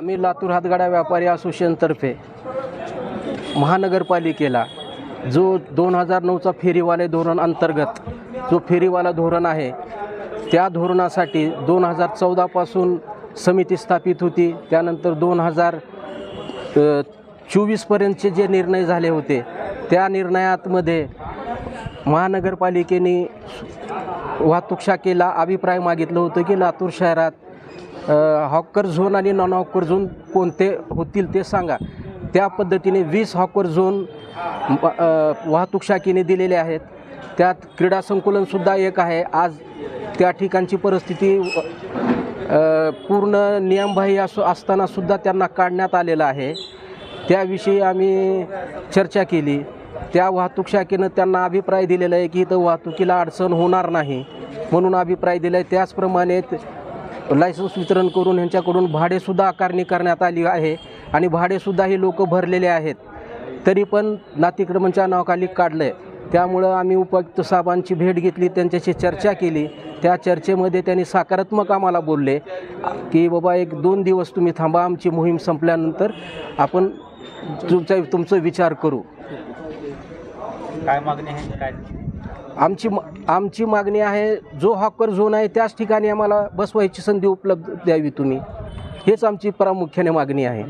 आम्ही लातूर हातगाड्या व्यापारी असोसिएशनतर्फे महानगरपालिकेला जो दोन हजार नऊचा फेरीवाले धोरण अंतर्गत जो फेरीवाला धोरण आहे त्या धोरणासाठी दोन हजार चौदापासून समिती स्थापित होती. त्यानंतर दोन हजार चोवीसपर्यंतचे जे निर्णय झाले होते त्या निर्णयातमध्ये महानगरपालिकेने वाहतूक शाखेला अभिप्राय मागितलं होतं की लातूर शहरात हॉकर झोन आणि नॉन हॉकर झोन कोणते होतील ते सांगा. त्या पद्धतीने वीस हॉकर झोन वाहतूक शाखेने दिलेले आहेत. त्यात क्रीडा संकुलनसुद्धा एक आहे. आज त्या ठिकाणची परिस्थिती पूर्ण नियमबाह्य असो असतानासुद्धा त्यांना काढण्यात आलेलं आहे. त्याविषयी आम्ही चर्चा केली. त्या वाहतूक शाखेनं त्यांना अभिप्राय दिलेला आहे की इथं वाहतुकीला अडचण होणार नाही. म्हणून अभिप्राय दिला आहे त्याचप्रमाणे लायसन्स वितरण करून ह्यांच्याकडून भाडेसुद्धा आकारणी करण्यात आली आहे आणि भाडेसुद्धा हे लोक भरलेले आहेत. तरी पण नातिक्रमणच्या नावाखाली काढलं आहे त्यामुळं आम्ही उपायुक्त साहेबांची भेट घेतली त्यांच्याशी चर्चा केली. त्या चर्चेमध्ये त्यांनी सकारात्मक आम्हाला बोलले की बाबा एक दोन दिवस तुम्ही थांबा आमची मोहीम संपल्यानंतर आपण तुमचा तुमचा विचार करू. काय मागणी आहे? आमची मा- आमची मागणी आहे जो हॉकर झोन आहे त्याच ठिकाणी आम्हाला बसवायची संधी उपलब्ध द्यावी तुम्ही. हेच आमची प्रामुख्याने मागणी आहे.